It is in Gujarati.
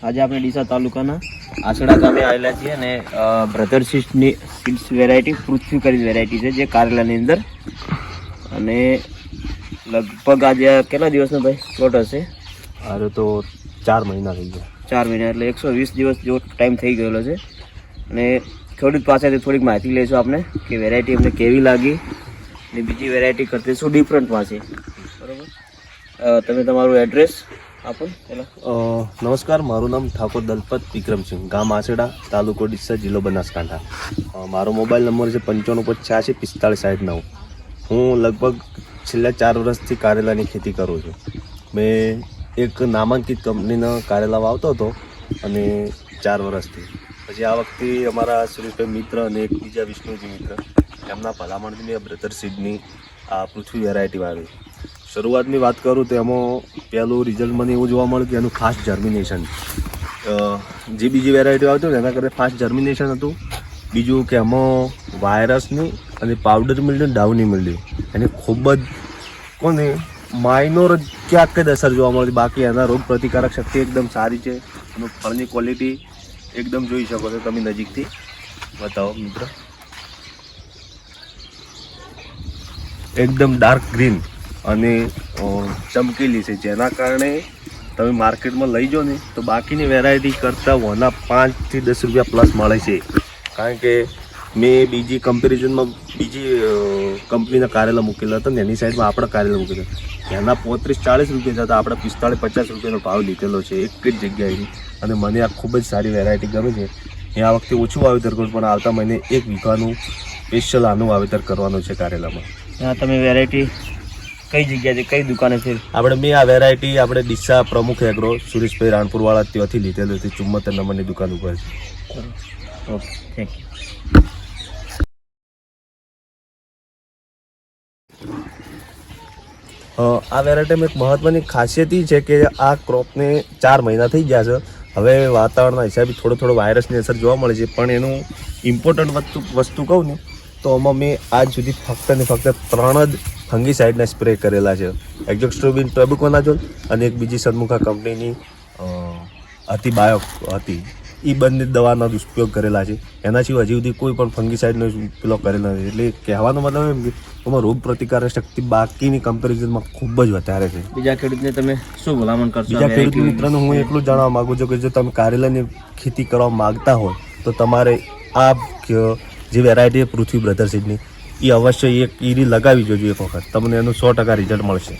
આજે આપણે ડીસા તાલુકાના આસડા ગામે આવેલા છીએ અને બ્રધર સીડ્સની સીડ્સ વેરાયટી પૃથ્વી કરી વેરાયટી છે જે કારેલાની અંદર. અને લગભગ આજે કેટલા દિવસનો ભાઈ પ્લોટ હશે? અરે તો ચાર મહિના થઈ ગયા. ચાર મહિના એટલે એકસો વીસ દિવસ જેવો ટાઈમ થઈ ગયેલો છે. અને ખેડૂત પાસેથી થોડીક માહિતી લઈશું આપણે કે વેરાયટી અમને કેવી લાગી અને બીજી વેરાયટી કરતી શું ડિફરન્ટમાં છે. બરાબર? તમે તમારું એડ્રેસ નમસ્કાર, મારું નામ ઠાકોર દલપત વિક્રમસિંહ ગામ આસેડા તાલુકો ડીસા, જિલ્લો બનાસકાંઠા. મારો મોબાઈલ નંબર છે પંચાણું પચાસી પિસ્તાળીસ સાઠ નવ. હું લગભગ છેલ્લા ચાર વર્ષથી કારેલાની ખેતી કરું છું. મેં એક નામાંકિત કંપનીનો કારેલા વાવતો હતો અને ચાર વર્ષથી. પછી આ વખતે અમારા સુરેશભાઈ મિત્ર અને એક બીજા વિષ્ણુજી મિત્ર, એમના ભલામણથી મેં બ્રધર સીડની આ પૃથ્વી વેરાયટી વાવી શરૂઆતની વાત કરું તો એમાં પહેલું રિઝલ્ટ મને એવું જોવા મળ્યું કે એનું ફાસ્ટ જર્મિનેશન જે બીજી વેરાયટી આવતી ને, એના કરતાં ફાસ્ટ જર્મિનેશન હતું. બીજું કે એમાં વાયરસની અને પાવડર મિલ્ડ્યુ ડાઉની મિલ્યું એની ખૂબ જ કોને માઇનોર ક્યાંક જ અસર જોવા મળતી. બાકી એના રોગ પ્રતિકારક શક્તિ એકદમ સારી છે. એનું ફળની ક્વોલિટી એકદમ જોઈ શકો છો તમે નજીકથી. બતાવો, મિત્ર. એકદમ ડાર્ક ગ્રીન અને ચમકેલી છે. જેના કારણે તમે માર્કેટમાં લઈ જાઓ ને, તો બાકીની વેરાયટી કરતાં વના પાંચથી દસ રૂપિયા પ્લસ મળે છે. કારણ કે મેં બીજી કમ્પેરિઝનમાં બીજી કંપનીના કારેલા મૂકેલા હતા ને, એની સાઈડમાં આપણા કારેલા મૂકેલા એના પોત્રીસ ચાળીસ રૂપિયા હતા, આપણે પિસ્તાળીસ પચાસ રૂપિયાનો ભાવ લીધેલો છે, એક જ જગ્યાએથી અને મને આ ખૂબ જ સારી વેરાયટી ગમે છે. એ આ વખતે ઓછું વાવેતર કરું પણ આવતા મહિને એક વીઘાનું સ્પેશિયલ આનું વાવેતર કરવાનું છે કારેલામાં તમે વેરાયટી કઈ જગ્યાએ કઈ દુકાને છે? આપણે મેં આ વેરાયટી આપણે ડીસા પ્રમુખ એગ્રો સુરેશભાઈ રાણપુરવાળા ત્યાંથી લીધેલું હતી ચુમ્મોતેર નંબરની દુકાન ઉપર છે. ઓકે થેન્ક યુ આ વેરાયટીમાં એક મહત્વની ખાસિયત એ છે કે આ ક્રોપને ચાર મહિના થઈ ગયા છે. હવે વાતાવરણના હિસાબે થોડો થોડો વાયરસની અસર જોવા મળે છે. પણ એનું ઇમ્પોર્ટન્ટ વસ્તુ વસ્તુ કહું ને તો આમાં મેં આજ સુધી ફક્ત ને ફક્ત ત્રણ જ ફંગીસાઇડના સ્પ્રે કરેલા છે. એક્ઝોક્સ્ટ્રોબિન ટોબિકોનાઝોલ અને એક બીજી સન્મુખા કંપનીની હતી બાયોક હતી. એ બંને દવાનો દુષ્પયોગ કરેલા છે. એના સિવાય હજી સુધી કોઈ પણ ફંગીસાઇડનો પેલો કરેલો નથી. એટલે કહેવાનો મતલબ એમ કે એમાં રોગ પ્રતિકારક શક્તિ બાકીની કમ્પેરિઝનમાં ખૂબ જ વધારે છે. બીજા ખેડૂતને તમે શું ભલામણ કરશો? બીજા ખેડૂત મિત્રોને હું એટલું જણાવવા માગું છું કે જો તમે કારેલાની ખેતી કરવા માગતા હોય તો તમારે આ જે વેરાયટી પૃથ્વી બ્રધર સીડની એ અવશ્ય એક ઈરી લગાવી જોજો એક વખત. તમને એનું સો ટકા રિઝલ્ટ મળશે.